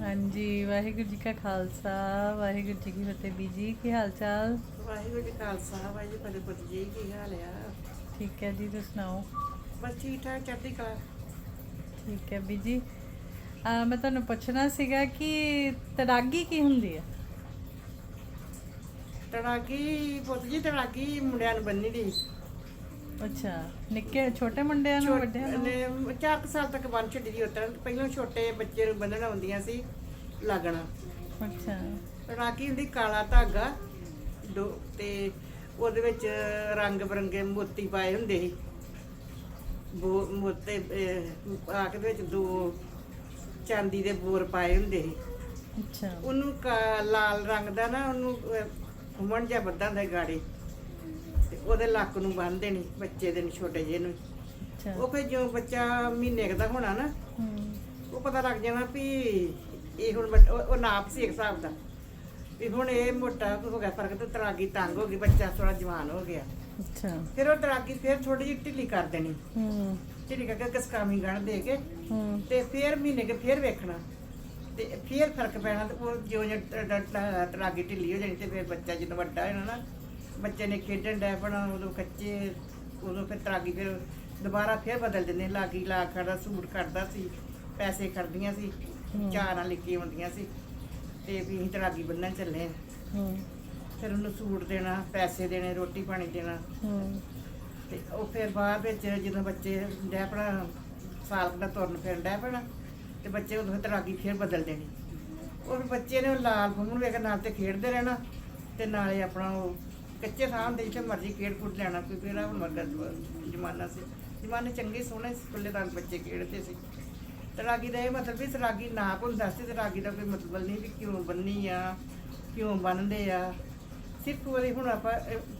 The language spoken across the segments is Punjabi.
ਹਾਂਜੀ ਵਾਹਿਗੁਰੂ ਜੀ ਕਾ ਖਾਲਸਾ ਵਾਹਿਗੁਰੂ ਜੀ ਕੀ ਫਤਿਹ ਬੀਜੀ ਕੀ ਹਾਲ ਚਾਲ ਵਾਹਿਗੁਰੂ ਜੀ ਕਾ ਖਾਲਸਾ ਵਾਹਿਗੁਰੂ ਜੀ ਫਤਿਹ ਪੁੱਤ ਜੀ ਕੀ ਹਾਲ ਆ? ਠੀਕ ਹੈ ਜੀ ਤੁਸੀਂ ਸੁਣਾਓ? ਬਸ ਠੀਕ ਠਾਕ ਚੜ੍ਹਦੀ ਕਲਾ। ਠੀਕ ਹੈ ਬੀਜੀ। ਆ ਮੈਂ ਤੁਹਾਨੂੰ ਪੁੱਛਣਾ ਸੀਗਾ ਕਿ ਤੜਾਗੀ ਕੀ ਹੁੰਦੀ ਹੈ? ਤੜਾਗੀ ਪੁੱਤ ਜੀ ਤੜਾਗੀ ਮੁੰਡਿਆਂ ਨੂੰ ਬੰਨੀ ਦੀ ਅੱਛਾ ਨਿੱਕੇ ਛੋਟੇ ਮੁੰਡਿਆਂ ਨੂੰ ਵੱਡਿਆਂ ਨੂੰ? ਨੇ ਚਾਰ ਕੁ ਸਾਲ ਤੱਕ ਬੰਨ ਛੱਡੀ ਦੀ ਉਤਰ ਪਹਿਲਾਂ ਛੋਟੇ ਬੱਚੇ ਨੂੰ ਬੰਨਣ ਆਉਂਦੀਆਂ ਸੀ ਲੱਗਣਾ। ਅੱਛਾ। ਤੜਾਗੀ ਹੁੰਦੀ ਕਾਲਾ ਧਾਗਾ ਤੇ ਉਹਦੇ ਵਿੱਚ ਰੰਗ ਬਰੰਗੇ ਮੋਤੀ ਪਾਏ ਹੁੰਦੇ ਸੀ। ਬੋ ਮੋਤੇ ਅਹ, ਆ ਕੇ ਦੇ ਵਿੱਚ ਦੋ ਚਾਂਦੀ ਦੇ ਬੋਰ ਪਾਏ ਹੁੰਦੇ ਸੀ। ਅੱਛਾ। ਉਹਨੂੰ ਕਾ- ਲਾਲ ਰੰਗ ਦਾ ਨਾ ਉਹਨੂੰ ਘੁੰਮਣ ਜਿਹਾ ਬੱਦਾਂ ਦਾ ਗਾੜੇ। ਤੇ ਉਹਦੇ ਲੱਕ ਨੂੰ ਬੰਨ ਦੇਣੀ ਬੱਚੇ ਦੇ ਨੂੰ ਛੋਟੇ ਜਿਹੇ ਨੂੰ। ਅੱਛਾ। ਉਹ ਫਿਰ ਜੋ ਬੱਚਾ ਮਹੀਨੇ ਕੁ ਦਾ ਹੋਣਾ ਨਾ ਹੂੰ। ਉਹ ਪਤਾ ਲੱਗ ਜਾਣਾ ਵੀ ਇਹ ਹੁਣ ਬੱਚ- ਉਹ ਉਹ ਨਾਪ ਸੀ ਇੱਕ ਹਿਸਾਬ ਦਾ। ਵੀ ਹੁਣ ਇਹ ਮੋਟਾ ਹੋ ਗਿਆ ਫ਼ਰਕ ਤੇ ਤਰਾਗੀ ਤੰਗ ਹੋ ਗਈ ਬੱਚਾ ਥੋੜਾ ਜਵਾਨ ਹੋ ਗਿਆ। ਅੱਛਾ। ਫਿਰ ਉਹ ਤਰਾਗੀ ਫਿਰ ਥੋੜੀ ਜਿਹੀ ਢਿੱਲੀ ਕਰ ਦੇਣੀ। ਹੂੰ। ਢਿੱਲੀ ਕਰਕੇ ਕਸਕਾਮੀ ਗਣ ਦੇ ਕੇ ਹੂੰ। ਤੇ ਫਿਰ ਮਹੀਨੇ ਕੇ ਫਿਰ ਵੇਖਣਾ। ਤੇ ਫਿਰ ਫ਼ਰਕ ਪੈਣਾ ਤੇ ਉਹ ਜਿਉਂ ਜਿਹਾ ਤਰਾਗੀ ਢਿੱਲੀ ਹੋ ਜਾਣੀ ਤੇ ਫਿਰ ਬੱਚਾ ਜਦੋਂ ਵੱਡਾ ਹੋਣਾ ਨਾ ਬੱਚੇ ਨੇ ਖੇਡਣ ਡੈ ਪਣਾ ਉਦੋਂ ਕੱਚੇ ਉਦੋਂ ਫਿਰ ਤਰਾਗੀ ਫਿਰ ਦੁਬਾਰਾ ਫਿਰ ਬਦਲ ਦਿੰਦੇ ਲਾਗੀ ਲਾ ਖੜਾ ਸੂਟ ਕੱਢਦਾ ਸੀ ਪੈਸੇ ਖੜਦੀਆਂ ਸੀ। ਚਾਰ ਨਾਲ ਲਿਖੀ ਹੁੰਦੀਆਂ ਸੀ ਤੇ ਵੀ ਅਸੀਂ ਤਰਾਗੀ ਬੰਨਣ ਚੱਲੇ ਆ। ਹੂੰ। ਫਿਰ ਉਹਨੂੰ ਸੂਟ ਦੇਣਾ ਪੈਸੇ ਦੇਣੇ ਰੋਟੀ ਪਾਣੀ ਦੇਣਾ। ਹੂੰ। ਤੇ ਉਹ ਫਿਰ ਬਾਅਦ ਵਿੱਚ ਜਦੋਂ ਬੱਚੇ ਡੈ ਪਣਾ ਸਾਲ ਕੁ ਦਾ ਤੁਰਨ ਫਿਰਨ ਡੈ ਪੈਣਾ ਤੇ ਬੱਚੇ ਉਦੋਂ ਤਰਾਗੀ ਫਿਰ ਬਦਲ ਦੇਣੀ। ਉਹ ਵੀ ਬੱਚੇ ਨੇ ਉਹ ਲਾਲ ਫੁੰਮਣ ਵੇਖ ਨਾਲ ਤੇ ਖੇਡਦੇ ਰਹਿਣਾ ਤੇ ਨਾਲੇ ਆਪਣਾ ਉਹ ਕੱਚੇ ਥਾਂ ਦੇ ਜਿੱਥੇ ਮਰਜ਼ੀ ਖੇਡ ਕੁੱਦ ਲੈਣਾ ਕੋਈ ਕਿਹੜਾ ਹੁਣ ਮਰਦਾ ਜਮਾਨਾ ਸੀ। ਜਮਾਨੇ ਚੰਗੇ ਸੋਹਣੇ ਸਕੂਲੇ ਤਾਂ ਬੱਚੇ ਖੇਡਦੇ ਸੀ। ਤਰਾਗੀ ਦਾ ਇਹ ਮਤਲਬ ਵੀ ਤਰਾਗੀ ਨਾਪ ਹੁੰਦਾ ਸੀ ਤਰਾਗੀ ਦਾ ਕੋਈ ਮਤਲਬ ਨਹੀਂ ਵੀ ਕਿਉਂ ਬੰਨੀ ਆ ਕਿਉਂ ਬੰਨਦੇ ਆ। ਸਿਰਫ ਵਾਰੀ ਹੁਣ ਆਪਾਂ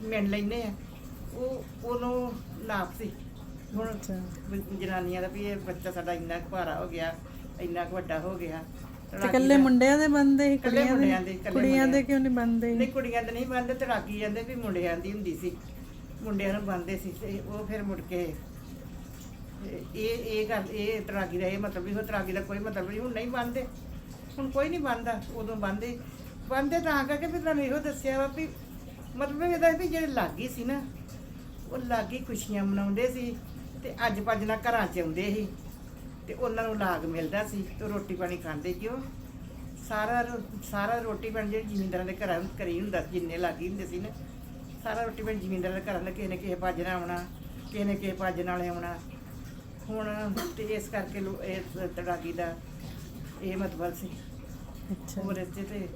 ਮਿਣ ਲੈਨੇ ਆ। ਉਹ ਉਹਨੂੰ ਨਾਪ ਸੀ। ਹੁਣ ਜਨਾਨੀਆਂ ਦਾ ਵੀ ਇਹ ਬੱਚਾ ਸਾਡਾ ਇੰਨਾ ਭਾਰਾ ਹੋ ਗਿਆ ਇੰਨਾ ਵੱਡਾ ਹੋ ਗਿਆ। ਤੇ ਇਕੱਲੇ ਮੁੰਡਿਆਂ ਦੇ ਬੰਦੇ ਸੀ ਕੁੜੀਆਂ ਮੁੰਡਿਆਂ ਦੇ ਦੇ, ਇਕੱਲੇ ਕੁੜੀਆਂ ਦੇ ਕਿਉਂ ਨਹੀਂ ਬੰਦੇ ਨਹੀਂ ਕੁੜੀਆਂ ਦੇ ਨਹੀਂ ਬੰਨਦੇ ਤੇ ਰਾਗੀ ਜਾਂਦੇ ਵੀ ਮੁੰਡਿਆਂ ਦੀ ਹੁੰਦੀ ਸੀ। ਮੁੰਡਿਆਂ ਨੂੰ ਬੰਨਦੇ ਸੀ ਤੇ ਉਹ ਫਿਰ ਮੁੜ ਕੇ ਇਹ ਇਹ ਗੱਲ ਇਹ ਤਰਾਗੀ ਦਾ ਇਹ ਮਤਲਬ ਵੀ ਉਹ ਤਰਾਗੀ ਦਾ ਕੋਈ ਮਤਲਬ ਨਹੀਂ ਹੁਣ ਨਹੀਂ ਬੰਨਦੇ। ਹੁਣ ਕੋਈ ਨਹੀਂ ਬੰਨਦਾ ਉਦੋਂ ਬੰਨਦੇ। ਬੰਨਦੇ ਤਾਂ ਕਰਕੇ ਵੀ ਤੁਹਾਨੂੰ ਇਹੋ ਦੱਸਿਆ ਵਾ ਵੀ ਮਤਲਬ ਇਹਦਾ ਵੀ ਜਿਹੜੇ ਲਾਗੀ ਸੀ ਨਾ ਉਹ ਲਾਗੀ ਖੁਸ਼ੀਆਂ ਮਨਾਉਂਦੇ ਸੀ ਤੇ ਅੱਜ ਭੱਜ ਨਾਲ ਘਰਾਂ ਚ ਆਉਂਦੇ ਸੀ। ਤੇ ਉਹਨਾਂ ਨੂੰ ਲਾਗ ਮਿਲਦਾ ਸੀ ਤੇ ਰੋਟੀ ਪਾਣੀ ਖਾਂਦੇ ਕਿਉਂ ਸਾਰਾ ਰੋ- ਸਾਰਾ ਰੋਟੀ ਪਾਣੀ ਜਿਹੜੀ ਜ਼ਿਮੀਂਦਾਰਾਂ ਦੇ ਘਰਾਂ ਕਰੀ ਹੁੰਦਾ ਸੀ, ਜਿੰਨੇ ਲਾਗੀ ਹੁੰਦੇ ਸੀ ਨਾ ਸਾਰਾ ਰੋਟੀ ਪਾਣੀ ਜ਼ਿਮੀਂਦਾਰਾਂ ਦੇ ਘਰਾਂ ਦਾ ਕਿਸੇ ਨੇ ਕਿਸੇ ਭੱਜ ਨਾਲ ਆਉਣਾ ਕਿਸੇ ਨੇ ਕਿਸੇ ਭੱਜ ਨਾਲ ਆਉਣਾ। ਹੁਣ ਤੇ ਇਸ ਕਰਕੇ ਲੋ ਇਹ ਤੜਾਗੀ ਦਾ ਇਹ ਮਤਲਬ ਸੀ। ਅੱਛਾ। ਹੋਰ ਇੱਥੇ ਤੇ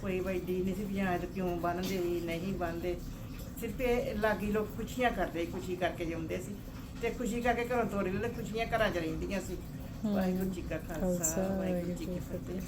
ਕੋਈ ਵੱਡੀ ਨਹੀਂ ਸੀ ਵੀ ਜਾਂ ਇਹ ਕਿਉਂ ਬੰਨਦੇ ਸੀ ਨਹੀਂ ਬੰਨਦੇ ਸਿਰਫ ਇਹ ਲਾਗੀ ਲੋਕ ਖੁਸ਼ੀਆਂ ਕਰਦੇ ਖੁਸ਼ੀ ਕਰਕੇ ਜਿਉਂਦੇ ਸੀ। ਤੇ ਖੁਸ਼ੀ ਕਰਕੇ ਘਰੋਂ ਤੋਰ ਗਏ ਖੁਸ਼ੀਆਂ ਘਰਾਂ ਚ ਰਹਿੰਦੀਆਂ ਸੀ। ਵਾਹਿਗੁਰੂ ਜੀ ਕਾ ਖਾਲਸਾ, ਵਾਹਿਗੁਰੂ ਜੀ ਕੀ ਫਤਿਹ।